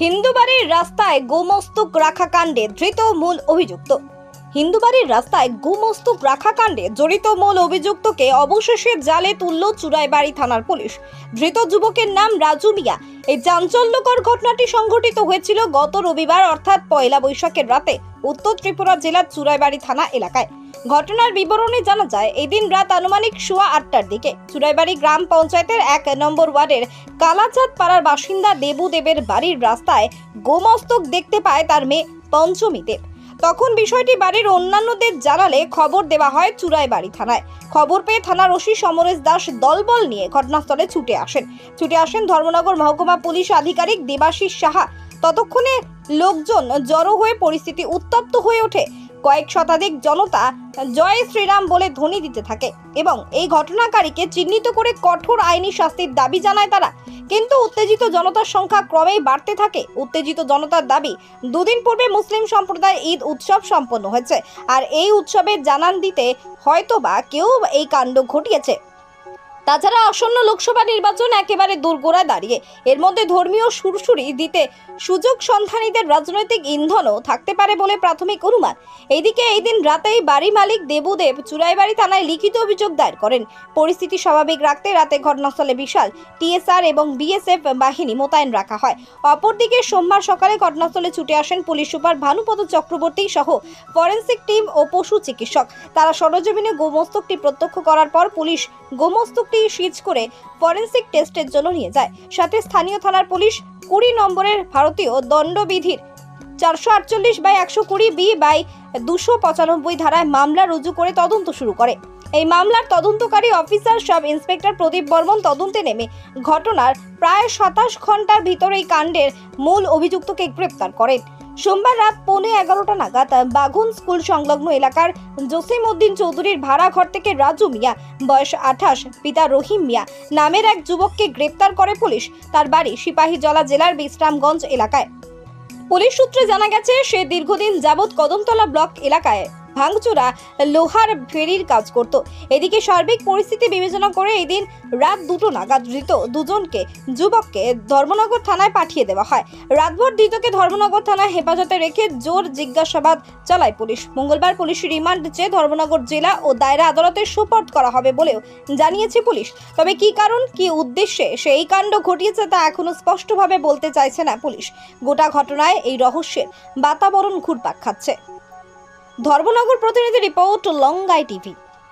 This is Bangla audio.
হিন্দুবাড়ির রাস্তায় গোমস্তক রাখা কাণ্ডে ধৃত মূল অভিযুক্ত। হিন্দুবাড়ির রাস্তায় গোমস্তক রাখা কাণ্ডে জড়িত মূল অভিযুক্তকে অবশেষে জালে তুলল চুরাইবাড়ি থানার পুলিশ। ধৃত যুবকের নাম রাজু মিয়া। এই চাঞ্চল্যকর ঘটনাটি সংঘটিত হয়েছিল গত রবিবার, অর্থাৎ পয়লা বৈশাখের রাতে, উত্তর ত্রিপুরা জেলার চুরাইবাড়ি থানা এলাকায়। ঘটনার বিবরণে জানা যায়, এদিন রাত আনুমানিক সোয়া আটটার দিকে চুরাইবাড়ি গ্রাম পঞ্চায়েতের এক নম্বর ওয়ার্ডের কালাচাঁদ পাড়ার বাসিন্দা দেবু দেবের বাড়ির রাস্তায় গোমস্তক দেখতে পায় তার মেয়ে পঞ্চমী দেব। তখন বিষয়টি বাড়ির অন্যান্যদের জানালে খবর দেওয়া হয় চুরাইবাড়ি থানায়। খবর পেয়ে থানার ওসি সমরেশ দাস দলবল নিয়ে ঘটনাস্থলে ছুটে আসেন। ছুটে আসেন ধর্মনগর মহকুমা পুলিশ আধিকারিক দেবাশিস সাহা। ততক্ষণে লোকজন জড়ো হয়ে পরিস্থিতি উত্তপ্ত হয়ে ওঠে। কয়েক শতাধিক জনতা জয় শ্রীরাম বলে ধ্বনি দিতে থাকে এবং এই ঘটনাকারীকে চিহ্নিত করে কঠোর আইনি শাস্তির দাবি জানায় তারা। কিন্তু উত্তেজিত জনতার সংখ্যা ক্রমেই বাড়তে থাকে। উত্তেজিত জনতার দাবি, দুদিন পূর্বে মুসলিম সম্প্রদায় ঈদ উৎসব সম্পন্ন হয়েছে। আর এই উৎসবের জানান দিতে হয়তোবা কেউ এই কাণ্ড ঘটিয়েছে। তাছাড়া আসন্ন লোকসভা নির্বাচন একেবারে দোরগোড়ায় দাঁড়িয়ে। এর মধ্যে ধর্মীয় সুরসুরি দিতে সুযোগ সন্ধানীদের রাজনৈতিক ইন্ধনও থাকতে পারে বলে প্রাথমিক অনুমান। এইদিকে এই দিন রাতেই বাড়ি মালিক দেবুদেব চুরাইবাড়ি থানায় লিখিত অভিযোগ দায়ের করেন। পরিস্থিতি স্বাভাবিক রাখতে রাতে ঘটনাস্থলে বিশাল টিএসআর এবং বিএসএফ বাহিনী মোতায়েন রাখা হয়। অপরদিকে সোমবার সকালে ঘটনাস্থলে ছুটে আসেন পুলিশ সুপার ভানুপদ চক্রবর্তী সহ ফরেনসিক টিম ও পশু চিকিৎসক। তারা সরজমিনে গোমস্তকটি প্রত্যক্ষ করার পর পুলিশ গোমস্তকটি সিজ করে ফরেনসিক টেস্টের জন্য নিয়ে যায়। সাথে স্থানীয় থানার পুলিশ কুড়ি নম্বরের ভারতীয় দণ্ডবিধির চারশো আটচল্লিশ বাই একশো কুড়ি বি বাই দুশো পঁচানব্বই ধারায় মামলা রুজু করে তদন্ত শুরু করে। এই মামলার তদন্তকারী officer sub inspector Pradip Barman তদন্তে নেমে ঘটনার প্রায় সাতাশ ঘণ্টার ভিতরে এই কাণ্ডের মূল অভিযুক্তকে গ্রেপ্তার করেন। সোমবার রাত পৌনে এগারোটা নাগাদ বাঘুন স্কুল সংলগ্ন এলাকার জসিম উদ্দিন চৌধুরীর ভাড়া ঘর থেকে রাজু মিয়া, বয়স আঠাশ, পিতা রহিম মিয়া নামের এক যুবককে গ্রেপ্তার করে পুলিশ। তার বাড়ি সিপাহী জলা জেলার বিশ্রামগঞ্জ এলাকায়। পুলিশ সূত্রে জানা গেছে, সে দীর্ঘদিন যাবৎ কদমতলা ব্লক এলাকায়। ভাঙচুরা লোহার ফেরির কাজ করত। এদিকে সার্বিক পরিস্থিতি বিবেচনা করে এদিন রাত দুটো নাগাদ ধৃত দুজনকে, যুবককে ধর্মনগর থানায় পাঠিয়ে দেওয়া হয়। রাতভর ধৃতকে ধর্মনগর থানায় হেফাজতে রেখে জোর জিজ্ঞাসাবাদ চালায় পুলিশ। মঙ্গলবার পুলিশ রিমান্ড চেয়ে ধর্মনগর জেলা ও দায়রা আদালতে সুপর্দ করা হবে বলেও জানিয়েছে পুলিশ। তবে কি কারণ, কি উদ্দেশ্যে সেই কাণ্ড ঘটিয়েছে তা এখনও স্পষ্টভাবে বলতে চাইছে না পুলিশ। গোটা ঘটনায় এই রহস্যের বাতাবরণ ঘুরপাক খাচ্ছে। ধর্মনগর প্রতিনিধি রিপোর্ট লঙ্গাই টিভি।